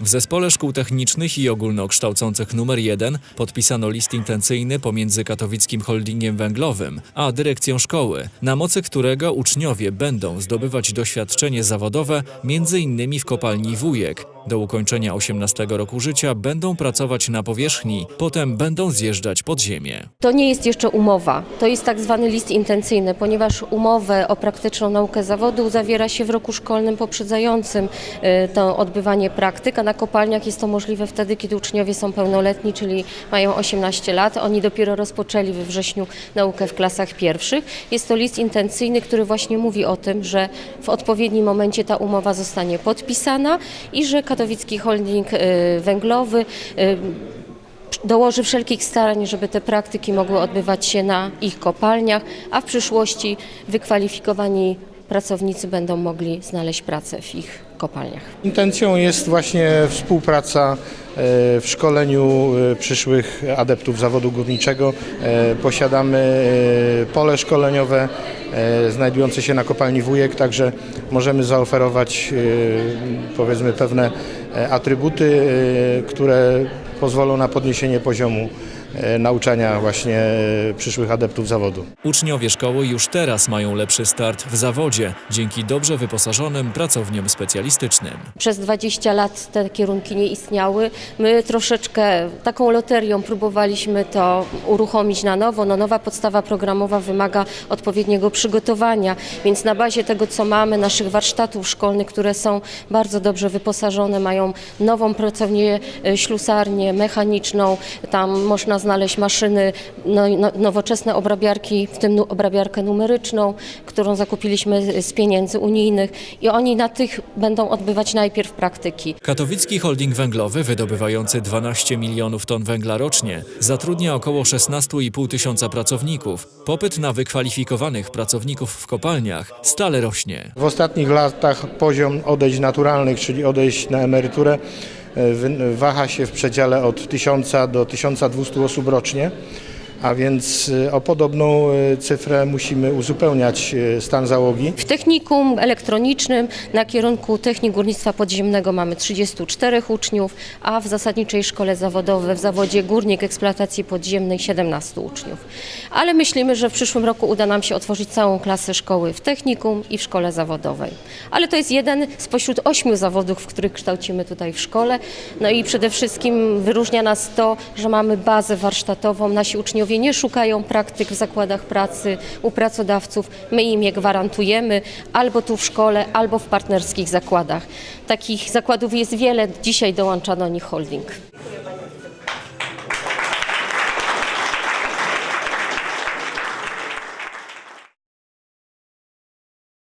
W Zespole Szkół Technicznych i Ogólnokształcących nr 1 podpisano list intencyjny pomiędzy Katowickim Holdingiem Węglowym a dyrekcją szkoły, na mocy którego uczniowie będą zdobywać doświadczenie zawodowe m.in. w kopalni Wujek. Do ukończenia 18 roku życia będą pracować na powierzchni, potem będą zjeżdżać pod ziemię. To nie jest jeszcze umowa, to jest tak zwany list intencyjny, ponieważ umowę o praktyczną naukę zawodu zawiera się w roku szkolnym poprzedzającym y, to odbywanie praktyk, a na kopalniach jest to możliwe wtedy, kiedy uczniowie są pełnoletni, czyli mają 18 lat. Oni dopiero rozpoczęli we wrześniu naukę w klasach pierwszych. Jest to list intencyjny, który właśnie mówi o tym, że w odpowiednim momencie ta umowa zostanie podpisana i że Katowicki Holding y, Węglowy y, dołoży wszelkich starań, żeby te praktyki mogły odbywać się na ich kopalniach, a w przyszłości wykwalifikowani pracownicy będą mogli znaleźć pracę w ich kopalniach. Intencją jest właśnie współpraca e, w szkoleniu e, przyszłych adeptów zawodu górniczego. E, Posiadamy pole szkoleniowe znajdujące się na kopalni Wujek, także możemy zaoferować powiedzmy pewne atrybuty, które pozwolą na podniesienie poziomu e, nauczania właśnie e, przyszłych adeptów zawodu. Uczniowie szkoły już teraz mają lepszy start w zawodzie dzięki dobrze wyposażonym pracowniom specjalistycznym. Przez 20 lat te kierunki nie istniały. My troszeczkę taką loterią próbowaliśmy to uruchomić na nowo. No, nowa podstawa programowa wymaga odpowiedniego przygotowania, więc na bazie tego, co mamy, naszych warsztatów szkolnych, które są bardzo dobrze wyposażone, mają nową pracownię, e, mechaniczną, tam można znaleźć maszyny, no, no, nowoczesne obrabiarki, w tym obrabiarkę numeryczną, którą zakupiliśmy z pieniędzy unijnych i oni na tych będą odbywać najpierw praktyki. Katowicki Holding Węglowy, wydobywający 12 milionów ton węgla rocznie, zatrudnia około 16,5 tysiąca pracowników. Popyt na wykwalifikowanych pracowników w kopalniach stale rośnie. W ostatnich latach poziom odejść naturalnych, czyli odejść na emeryturę, waha się w przedziale od 1000 do 1200 osób rocznie, a więc e, o podobną e, cyfrę musimy uzupełniać e, stan załogi. W technikum elektronicznym na kierunku technik górnictwa podziemnego mamy 34 uczniów, a w zasadniczej szkole zawodowej w zawodzie górnik eksploatacji podziemnej 17 uczniów. Ale myślimy, że w przyszłym roku uda nam się otworzyć całą klasę szkoły w technikum i w szkole zawodowej. Ale to jest jeden spośród ośmiu zawodów, w których kształcimy tutaj w szkole. No i przede wszystkim wyróżnia nas to, że mamy bazę warsztatową. Nasi nie szukają praktyk w zakładach pracy u pracodawców. My im je gwarantujemy albo tu w szkole, albo w partnerskich zakładach. Takich zakładów jest wiele. Dzisiaj dołącza do nich holding.